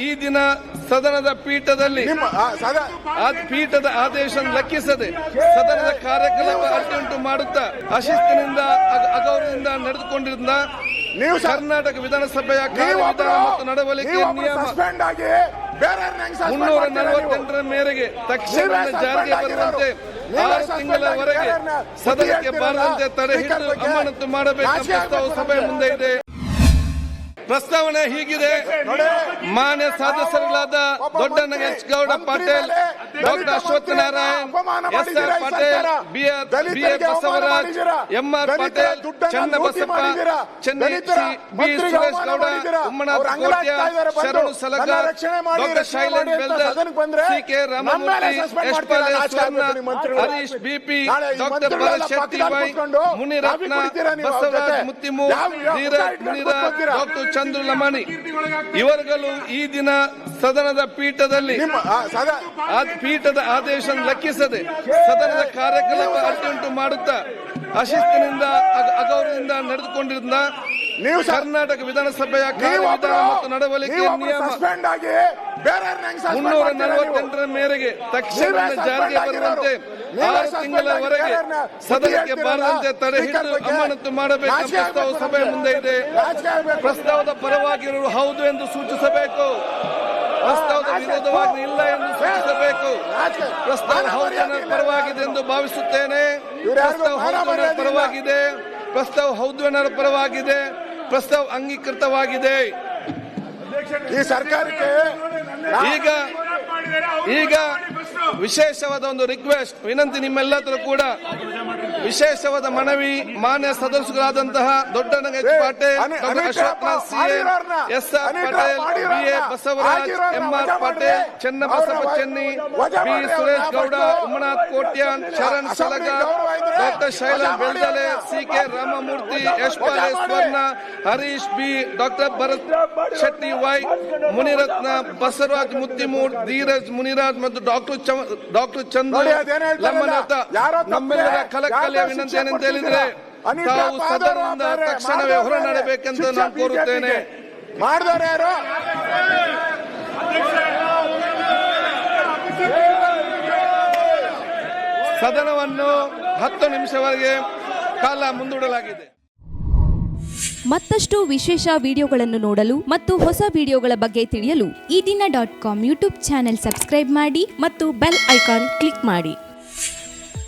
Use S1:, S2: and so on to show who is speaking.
S1: ಈ ದಿನ ಸದನದ ಪೀಠದಲ್ಲಿ ಪೀಠದ ಆದೇಶ ಲೆಕ್ಕಿಸದೆ ಸದನದ ಕಾರ್ಯಕ್ರಮ ಅಡ್ಡಂಟು ಮಾಡುತ್ತಾ ಅಶಿಸ್ತಿನಿಂದ ಅಗ- ಅಗೌರವದಿಂದ ನಡೆದುಕೊಂಡಿದ್ದ
S2: ನೀವು
S1: ಕರ್ನಾಟಕ ವಿಧಾನಸಭೆಯ
S2: ನೀವು
S1: ಕಾರ್ಯವಿಧಾನ ಮತ್ತು ನಡವಳಿಕೆ ನಿಯಮ ಮುನ್ನೂರ ನಲವತ್ತೆಂಟರ ಮೇರೆಗೆ ತಕ್ಷಣ ಜಾರಿಗೆ ಬರುವಂತೆ. ಆರು ತಿಂಗಳವರೆಗೆ ಸದನಕ್ಕೆ ಬಾರದಂತೆ ತಡೆ ಹಿಡಿದು ಅಮಾನತು ಮಾಡಬೇಕೆಂಬ ಪ್ರಸ್ತಾವ ಮುಂದೆ ಇದೆ. ಪ್ರಸ್ತಾವನೆ ಹೀಗಿದೆ. ಮಾನ್ಯ ಸದಸ್ಯರುಗಳಾದ ದೊಡ್ಡ ನಗೇಶ್
S2: ಮಂತ್ರಿ
S1: Patil doctor Ashwath Narayan Patil. B A Basavaraj M R Patil Channa Basappa B Suresh Gowda. Umanath. Sharanu Salagar doctor Shailendra
S2: ಮಾಡಿ
S1: Beldar C K Ramamurthy Harish BP doctor Bharat Shetty Munirathna Basavaraj
S2: ಯಾವ
S1: Dheeraj Muniraj doctor Chandru Lamani ಇವರುಗಳು ಈ ದಿನ ಸದನದ ಪೀಠದಲ್ಲಿ ಪೀಠದ ಆದೇಶ ಲೆಕ್ಕಿಸದೆ ಸದನದ ಕಾರ್ಯಕ್ರಮ ಅಡ್ಡಿಂಟು ಮಾಡುತ್ತಾ ಅಶಿಸ್ತಿನಿಂದ ಅಗ- ಅಗೌರವದಿಂದ ನಡೆದುಕೊಂಡಿದ್ದ
S2: ನೀವು
S1: ಕರ್ನಾಟಕ ವಿಧಾನಸಭೆಯ ಕಾರ್ಯವಿಧಾನ ಮತ್ತು ನಡವಳಿಕೆ ನಿಯಮ ಮುನ್ನೂರ? ನಲವತ್ತೆಂಟರ ಮೇರೆಗೆ ತಕ್ಷಣ ಜಾರಿಗೆ ಬರುವಂತೆ ಆರು ತಿಂಗಳವರೆಗೆ ಸದನಕ್ಕೆ ಬಾರದಂತೆ ತಡೆ ಹಿಡಿದು ಅಮಾನತು
S2: ಮಾಡಬೇಕು
S1: ಪ್ರಸ್ತಾವ ಸಭೆ ಮುಂದೆ ಇದೆ. ಪ್ರಸ್ತಾವದ ಪರವಾಗಿರುವುದು ಹೌದು ಎಂದು ಸೂಚಿಸಬೇಕು. ಪ್ರಸ್ತಾವದ ವಿರೋಧವಾಗಿ ಇಲ್ಲ ಎಂದು ಸೂಚಿಸಬೇಕು. ಪ್ರಸ್ತಾವ
S2: ಮಾನ
S1: ಹೌದು
S2: ಮರ್ಯಾದೆ ಇಲ್ಲ.
S1: ಪರವಾಗಿದೆ ಎಂದು ಭಾವಿಸುತ್ತೇನೆ. ಪ್ರಸ್ತಾವ
S2: ಹೌದನ
S1: ಹೌದು ಪರವಾಗಿದೆ. ಪ್ರಸ್ತಾವ ಹೌದನರ ಪರವಾಗಿದೆ. ಪ್ರಸ್ತಾವ ಅಂಗೀಕೃತವಾಗಿದೆ.
S2: ಈ ಸರ್ಕಾರಕ್ಕೆ
S1: ಈಗ ಈಗ ವಿಶೇಷವಾದ ಒಂದು ರಿಕ್ವೆಸ್ಟ್ ವಿನಂತಿ ನಿಮ್ಮೆಲ್ಲದರೂ ಕೂಡ. ವಿಶೇಷವಾದ ಮನವಿ ಮಾನ್ಯ ಸದಸ್ಯರಾದಂತಹ Doddanna Patil S R Patel B A Basavaraj
S2: MR
S1: Patel
S2: ಮಾಡ್ರಿ.
S1: Chenni B Suresh Gowda Umanath Kotian Sharan Salaga doctor Shaila Beldale C K Ramamurthy Yashpal. Swarna Harish B doctor Bharat Shetty Y Munirathna Basavaraj ಮುತ್ತಿಮೂರ್ Dheeraj Muniraj ಮತ್ತು doctor doctor ಚಂದ್ರ ಲಮ್ಮನಾಥ ನಮ್ಮೆಲ್ಲರ ಕಲಕಲೆಯ
S2: ಯಾರೋ
S1: ವಿನಂತಿ ಏನಂತ ಹೇಳಿದ್ರೆ ತಾವು ಸದನದಿಂದ
S2: ತಕ್ಷಣ
S1: ತಕ್ಷಣವೇ
S2: ಮಾಡಿದವರು
S1: ಹೊರ
S2: ಬೇರೆ.
S1: ನಡೆಬೇಕೆಂದು ನಾನು ಕೋರುತ್ತೇನೆ.
S2: ಮಾಡಿದವರು ಯಾರು
S1: ಸದನವನ್ನು ಹತ್ತು ನಿಮಿಷವರೆಗೆ ಕಾಲ ಮುಂದೂಡಲಾಗಿದೆ
S3: ಮತ್ತಷ್ಟು ವಿಶೇಷ ವಿಡಿಯೋಗಳನ್ನು ನೋಡಲು ಮತ್ತು ಹೊಸ ವಿಡಿಯೋಗಳ ಬಗ್ಗೆ ತಿಳಿಯಲು ಈ ದಿನ dot com YouTube channel subscribe ಮಾಡಿ ಮತ್ತು ಬೆಲ್ ಐಕಾನ್ ಕ್ಲಿಕ್ ಮಾಡಿ